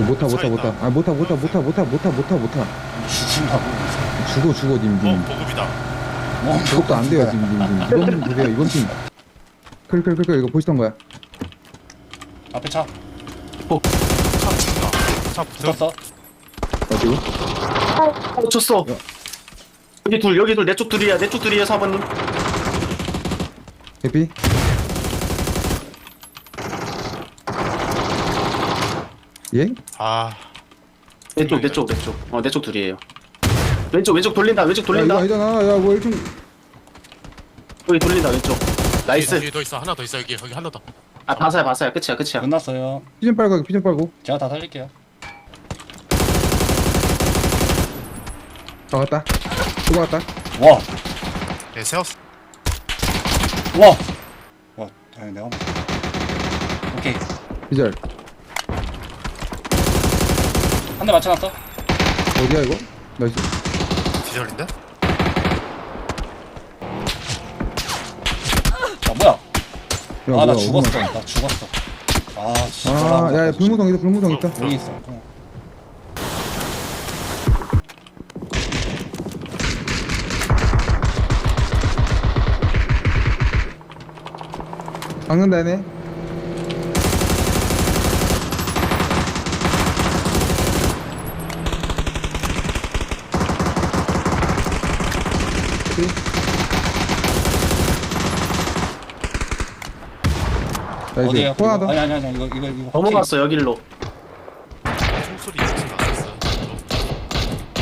못타 못타 못타 아 못타 못타 못타 못타 못타 못타 못타 죽으라고. 죽어 죽어 어 님님 보급이다 뭐 저것도 안 돼요 님님 이번 팀 보세요 이번 팀 클클클클 이거 보시던 거야 앞에 차차 붙는다 차 붙었어. 어디고? 어, 쳤어. 야. 여기 둘, 여기 둘, 내 쪽 둘이야, 내 쪽 둘이야, 4번님. 해피? 예? 아내 쪽, 내 쪽, 내 쪽. 어, 내쪽 둘이에요. 왼쪽, 왼쪽 돌린다, 왼쪽 야 돌린다. 이거 아니잖아 야 뭐 1층 여기 돌린다, 왼쪽. 나이스. 뒤에 더 있어 하나 더 있어 여기 여기 하나 더 아, 바사야, 바사야. 끝이야, 끝이야. 끝났어요. 피좀 빨고 피좀 빨고 제가 다 살릴게요. 다 왔다 또 왔다 와, 네 세웠어 와, 와, 아니 내가 뭐. 오케이 기절 한 대 맞춰놨어. 어디야 이거? 나이스 기절인데? 아 뭐야? 야, 아 뭐야, 나? 죽었어. 나 죽었어. 아 씨. 아, 야, 야, 불무성 있다, 불무성 있다. 여기 있어. 어. 박는다, 얘네. 오케이. 나 이제 어디야? 포 하나 더. 아니 아니 아니 이거 이거 이거. 넘어갔어, 여길로. 총소리 나왔어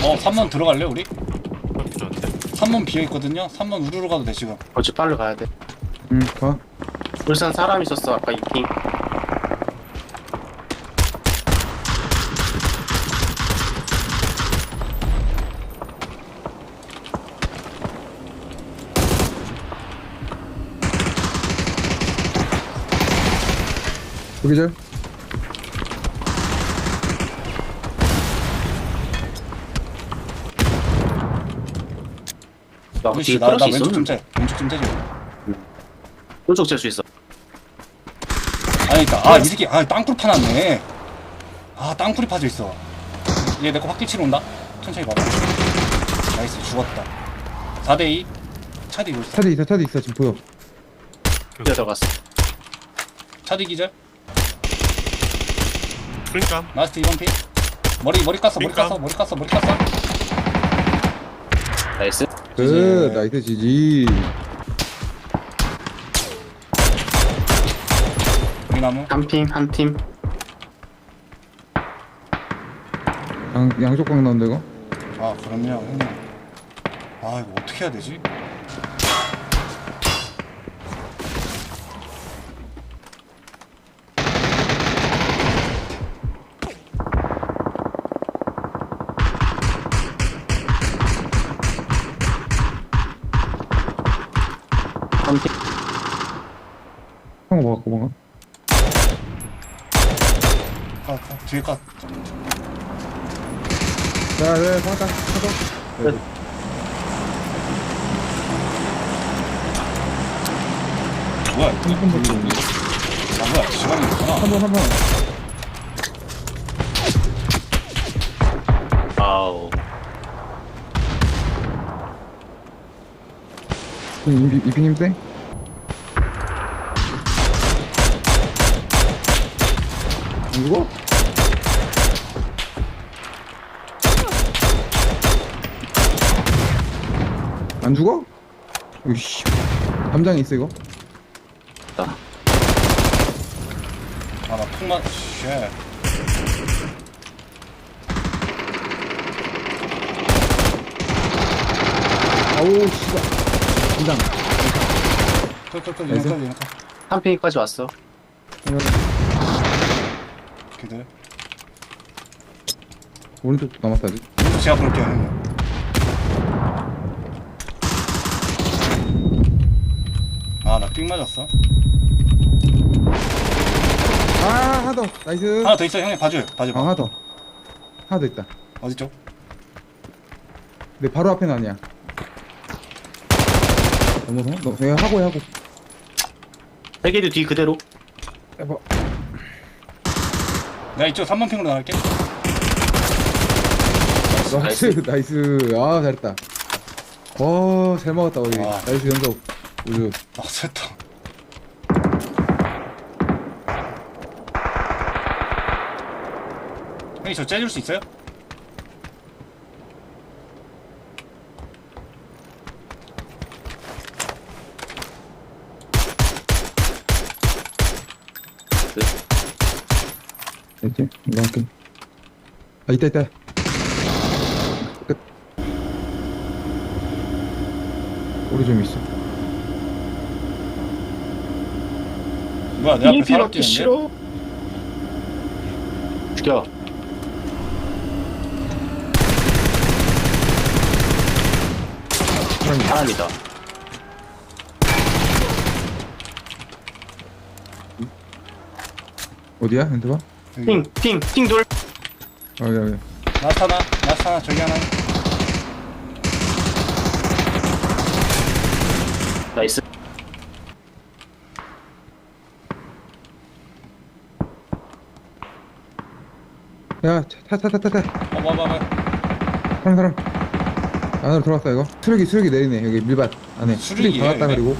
어 3번 들어갈래 우리? 그렇게 좋은데 3번 비어 있거든요. 3번 우르르 가도 돼 지금. 어찌 빨리 가야 돼. 응, 가. 울산 사람 있었어, 아까 이핑. 여기절. 나 우리 뒤에 나나 크러쉬 왼쪽 좀. 째. 왼쪽 좀 째줘. 왼쪽 잴수 있어. 아니 그니까 아이 새끼 아 땅굴 파놨네. 아 땅굴이 파져 있어. 얘 내거 확딜 치러 온다. 천천히 봐봐. 나이스 죽었다. 4대2 차디 올 차도 있어, 차도 있어, 지금 보여. 뒤에 들어갔어. 차디 기절. 그러니까 라스트 2번 핀. 머리 머리 깠어 머리 그러니까. 깠어 머리 깠어 머리 깠어. 나이스. 그. 나이스 지지. 나무. 한 팀, 한 팀. 양, 양쪽 방 나온다, 이거. 아 그럼요 형님. 아 이거 어떻게 해야 되지? 형 먹었고, 뭔가. 아, 아 뒤에 깠. 자, 네, 사다. 네. 뭐야? 이거? 한번 더 들어오네. 아 뭐야? 시간이 있구나. 한 번, 한 번. 아우. 이, 이, 이피님 땡? 안 죽어? 안 죽어? 으이씨. 담장에 있어, 이거. 나. 아 나 폭만. 쉣. 아우, 씨발. 담장. 끌끌끌 나이스. 이ነ컬 이ነ컬. 한 핑까지 왔어. 걔들. 오른쪽도 남았다, 아직. 제가 볼게요 형님. 아나 삑 맞았어. 아, 하나 더. 나이스. 하나 더 있어 형님 봐줘요. 봐줘. 아, 하나 더. 하나 더 있다. 어디 쪽? 내 바로 앞에는 아니야. 넘어서? 너, 내가 하고 해, 하고. 세계도 뒤 그대로. 해봐. 내가 이쪽 3번 핑으로 나갈게. 나이스 나이스. 아 잘했다. 와잘 먹었다 우리 와. 나이스 연속. 우주. 아 셌다. 형님 저 째줄 수 있어요? 이거 할게 아 있다 있다. 끝. 우리 좀 있어. 뭐야 내 앞에 사람 뛰는데? 죽여. 사람이 사람이다. 어디야? 핸드봐? 여기. 핑핑 핑돌 어 여기 여기 나타나 나타나 저기 하나. 나이스. 야타타타타타. 어 봐봐 사람 사람. 안으로 들어왔다 이거. 수력이 수력이 내리네 여기 밀밭 안에. 수력이 수력이에요, 박았다 이게? 그리고.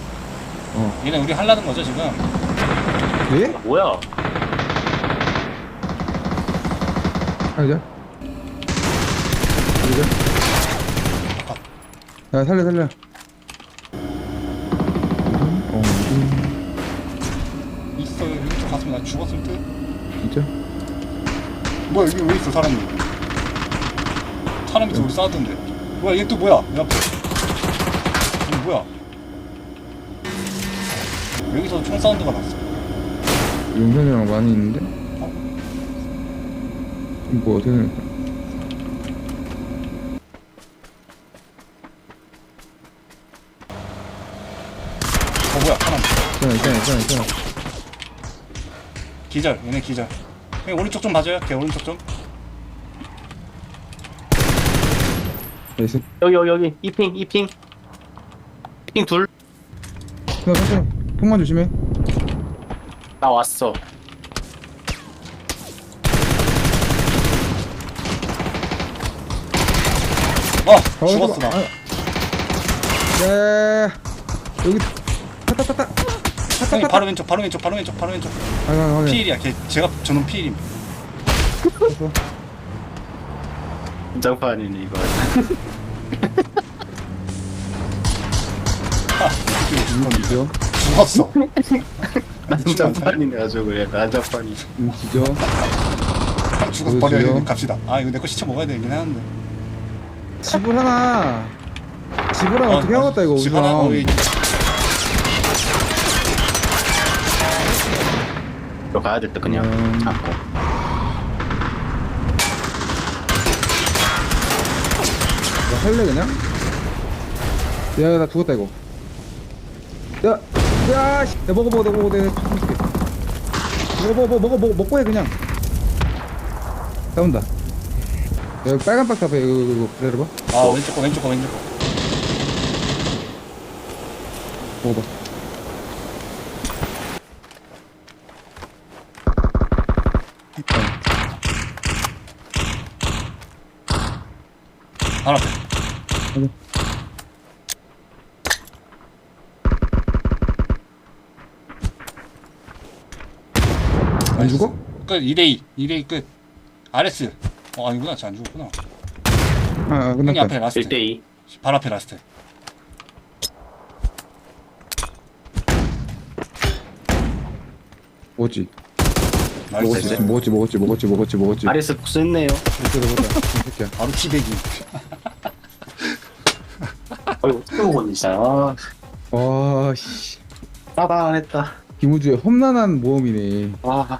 얘네 우리 할라는 거죠 지금? 예? 뭐야 살자 살자 야 살려 살려. 있어 이쪽 갔으면 나 죽었을 듯. 진짜? 뭐야 여기 왜 있어 사람이? 사람이 저기 싸우던데. 뭐야 얘 또 뭐야? 내 앞에. 이거 뭐야? 여기서 총 사운드가 났어. 용선이랑 많이 있는데? 뭐 어떻게 생각해? 어 뭐야? 사람 있잖아 있잖아 있잖아 있잖아 기절 얘네 기절. 형님 오른쪽 좀 봐줘요. 걔 오른쪽 좀. 나이스. 여기 여기 여기. 이핑 이핑. 핑 둘. 나 천천히 통만 조심해. 나 왔어 어 어, 죽었어 나. 아, 야 여기. 타타타타. 형님 바로 왼쪽 바로 왼쪽 바로 왼쪽 바로 왼쪽. 아, 아, 아, 피일이야. 걔 제가 저는 피일임. 긴장판이네 이거. 믿어 죽었어. 난장판이네 아주 그래. 난장판이 죽어서 보여줘요. 버려야 갑시다. 아 이거 내 거 시체 먹어야 되긴 하는데 집을 하나 집을 하나 어떻게 하겠다 이거 집 우선 하나 어, 이- 너 가야 됐다 그냥 음. 잡고 나 살래 그냥? 야나 죽었다 이거 야! 야! 씨. 야 먹어 먹어 먹어 먹어 내가 좀 줄게 먹어 먹어 먹어 먹어 먹고 해 그냥 싸운다 야, 여기 빨간 박스 앞에 이거 이거, 기다려봐. 아 왼쪽 거 왼쪽 거 왼쪽 거. 먹어봐. 바로 앞에. 안 죽어? 끝 2대2 2대2 끝. RS 어 아니구나 쟤안 죽었구나. 아, 아 형이 끝났다. 앞에 라스트. 1대2 바로 앞에 라스트. 먹었지? 나이스. 먹었지? 먹었지? 먹었지? 먹었지? 먹었지? 아레스 복수했네요. 이 새끼야. 바로 티베기 어이 어떻게 먹었니 진짜 아 와 씨. 따단했다. 김우주의 험난한 모험이네. 아